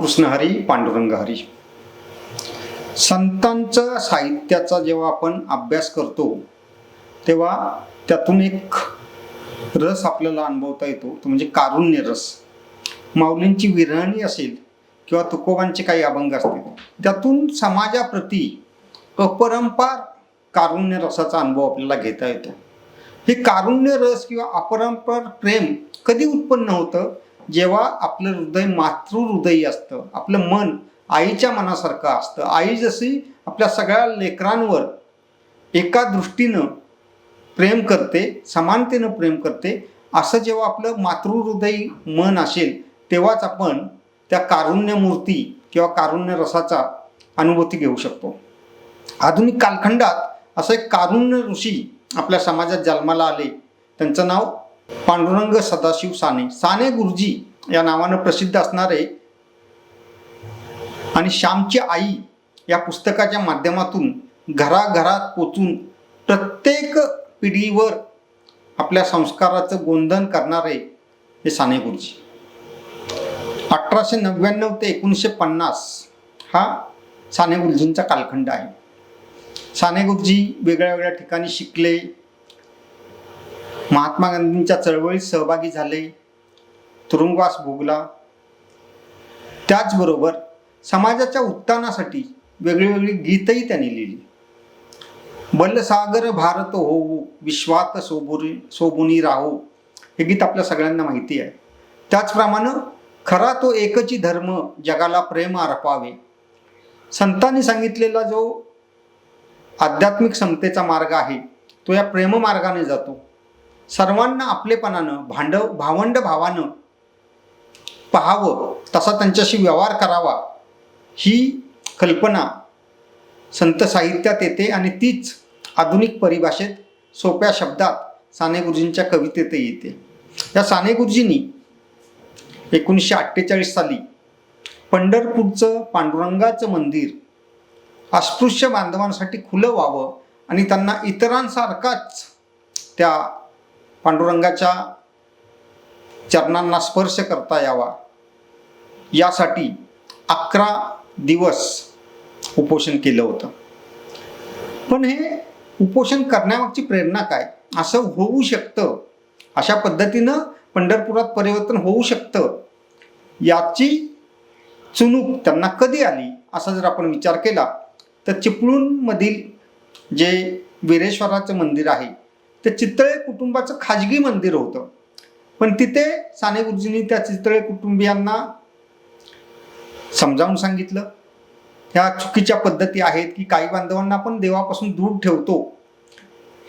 कृष्णहरी पांडुरंग हरी. संतांच्या साहित्याचा जेव्हा आपण अभ्यास करतो तेव्हा त्यातून एक रस आपल्याला अनुभवता येतो तो म्हणजे कारुण्य रस. माऊलींची विरहणी असेल किंवा तुकोबांचे काही अभंग असतील त्यातून समाजाप्रती अपरंपार कारुण्य रसाचा अनुभव आपल्याला घेता येतो. हे कारुण्य रस किंवा अपरंपार प्रेम कधी उत्पन्न होतं? जेव्हा आपलं हृदय मातृ हृदयी असतं आपलं मन आईच्या मनासारखं असतं आई जशी आपल्या सगळ्या लेकरांवर एका दृष्टीनं प्रेम करते समानतेनं प्रेम करते असं जेव्हा आपलं मातृहृदयी मन असेल तेव्हाच आपण त्या कारुण्य मूर्ती किंवा कारुण्य रसाचा अनुभूती घेऊ शकतो. आधुनिक कालखंडात असं एक कारुण्य ऋषी आपल्या समाजात जन्माला आले. त्यांचं नाव पांडुरंग सदाशिव साने. साने गुरुजी या नावानं प्रसिद्ध असणारे आणि श्यामची आई या पुस्तकाच्या माध्यमातून घराघरात पोचून प्रत्येक पिढीवर आपल्या संस्काराचं गोंधन करणारे हे साने गुरुजी. अठराशे नव्याण्णव ते एकोणीसशे पन्नास हा साने गुरुजींचा कालखंड आहे. साने गुरुजी वेगळ्या वेगळ्या ठिकाणी शिकले. महात्मा गांधींच्या चळवळीत सहभागी झाले. तुरुंगवास भोगला. त्याचबरोबर समाजाच्या उत्थानासाठी वेगळीवेगळी गीतही त्यांनी लिहिली. बलसागर भारत होऊ विश्वात सोबुरी सोबुनी राहो हे गीत आपल्या सगळ्यांना माहिती आहे. त्याचप्रमाणे खरा तो एकची धर्म जगाला प्रेम अर्पावे संतांनी सांगितलेला जो आध्यात्मिक समतेचा मार्ग आहे तो या प्रेममार्गाने जातो. सर्वांना आपलेपणानं भांडव भावंड भावानं पाहावं तसा त्यांच्याशी व्यवहार करावा ही कल्पना संत साहित्यात येते आणि तीच आधुनिक परिभाषेत सोप्या शब्दात साने गुरुजींच्या कवितेतही येते. या साने गुरुजींनी एकोणीसशे अठ्ठेचाळीस साली पंढरपूरचं पांडुरंगाचं मंदिर अस्पृश्य बांधवांसाठी खुलं व्हावं आणि त्यांना इतरांसारखाच त्या पांडुरंगाच्या चरणांना स्पर्श करता यावा. यासाठी अकरा दिवस उपोषण केलं होतं. पण हे उपोषण करण्यामागची प्रेरणा काय? असं होऊ शकतं. अशा पद्धतीनं पंढरपुरात परिवर्तन होऊ शकतं. याची चुणूक त्यांना कधी आली असा जर आपण विचार केला तर चिपळूणमधील जे वीरेश्वराचं मंदिर आहे ते चितळे कुटुंबाचं खाजगी मंदिर होतं. पण तिथे साने गुरुजींनी त्या चितळे कुटुंबियांना समजावून सांगितलं. ह्या चुकीच्या पद्धती आहेत की काही बांधवांना आपण देवापासून दूर ठेवतो.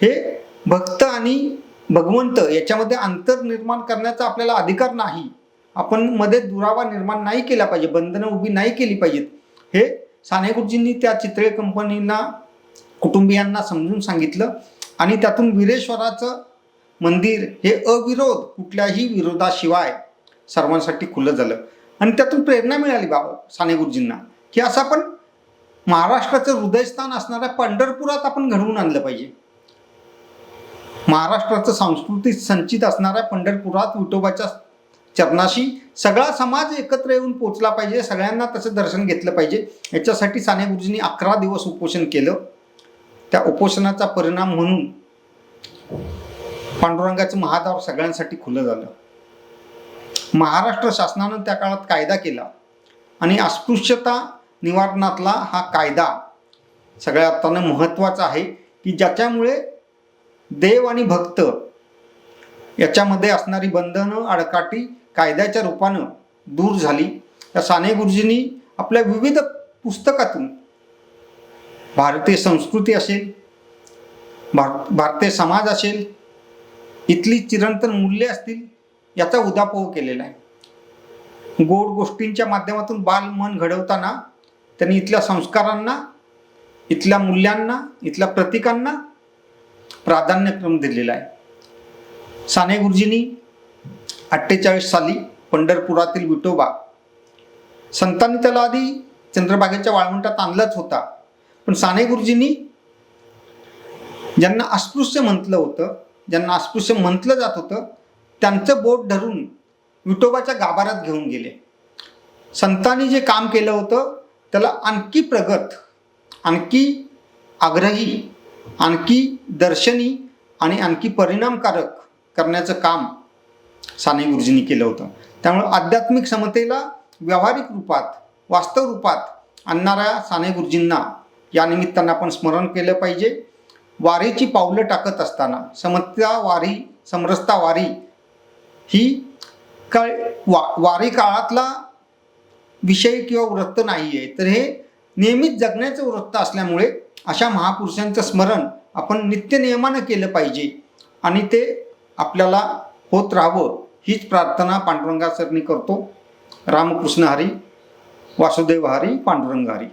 हे भक्त आणि भगवंत याच्यामध्ये अंतर निर्माण करण्याचा आपल्याला अधिकार नाही. आपण मध्ये दुरावा निर्माण नाही केला पाहिजे बंधनं उभी नाही केली पाहिजेत. हे साने गुरुजींनी त्या चित्रे कंपनींना कुटुंबियांना समजून सांगितलं. आणि त्यातून विरेश्वराचं मंदिर हे अविरोध कुठल्याही विरोधाशिवाय सर्वांसाठी खुलं झालं. आणि त्यातून प्रेरणा मिळाली बाबा साने गुरुजींना की असं आपण महाराष्ट्राचं हृदयस्थान असणाऱ्या पंढरपुरात आपण घडवून आणलं पाहिजे. महाराष्ट्राचं सांस्कृतिक संचित असणाऱ्या पंढरपुरात विठोबाच्या चरणाशी सगळा समाज एकत्र येऊन पोचला पाहिजे सगळ्यांना तसं दर्शन घेतलं पाहिजे. याच्यासाठी साने गुरुजींनी अकरा दिवस उपोषण केलं. त्या उपोषणाचा परिणाम म्हणून पांडुरंगाचं महादार सगळ्यांसाठी खुलं झालं. महाराष्ट्र शासनानं त्या काळात कायदा केला आणि अस्पृश्यता निवारणातला हा कायदा सगळ्या अर्थानं महत्त्वाचा आहे की ज्याच्यामुळे देव आणि भक्त याच्यामध्ये असणारी बंधनं अडकाटी कायद्याच्या रूपानं दूर झाली. या साने गुरुजींनी आपल्या विविध पुस्तकातून भारतीय संस्कृती असेल भार भारतीय समाज असेल इथली चिरंतन मूल्ये असतील याचा उदापोह केलेला आहे. गोड गोष्टींच्या माध्यमातून बाल मन घडवताना त्यांनी इथल्या संस्कारांना इथल्या मूल्यांना इथल्या प्रतीकांना प्राधान्यक्रम दिलेला आहे. साने गुरुजींनी अठ्ठेचाळीस साली पंढरपुरातील विठोबा संतांनी त्याला आधी चंद्रभागेच्या वाळवंटात आणलाच होता. पण साने गुरुजींनी ज्यांना अस्पृश्य म्हटलं होतं ज्यांना अस्पृश्य म्हटलं जात होतं त्यांचं बोट धरून विठोबाच्या गाभाऱ्यात घेऊन गेले. संतांनी जे काम केलं होतं त्याला आणखी प्रगत आणखी आग्रही आणखी दर्शनी आणि आणखी परिणामकारक करण्याचं काम साने गुरुजींनी केलं होतं. त्यामुळे आध्यात्मिक समतेला व्यावहारिक रूपात वास्तव रूपात आणणाऱ्या साने गुरुजींना या निमित्तानं आपण स्मरण केलं पाहिजे. वारीची पावलं टाकत असताना समता वारी समरसता वारी ही काळ वा वारी काळातला विषय किंवा वृत्त नाही आहे तर हे नियमित जगण्याचं वृत्त असल्यामुळे अशा महापुरुषांचं स्मरण आपण नित्यनियमानं केलं पाहिजे आणि ते आपल्याला होत राहावं हीच प्रार्थना पांडुरंगासरणी करतो. रामकृष्ण हरी वासुदेव हरी पांडुरंग हरी.